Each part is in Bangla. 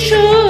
叔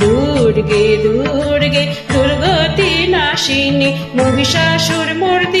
দুর্গে দুর্গে দুর্গতি নাশিনী মহিষাসুর মর্দিনী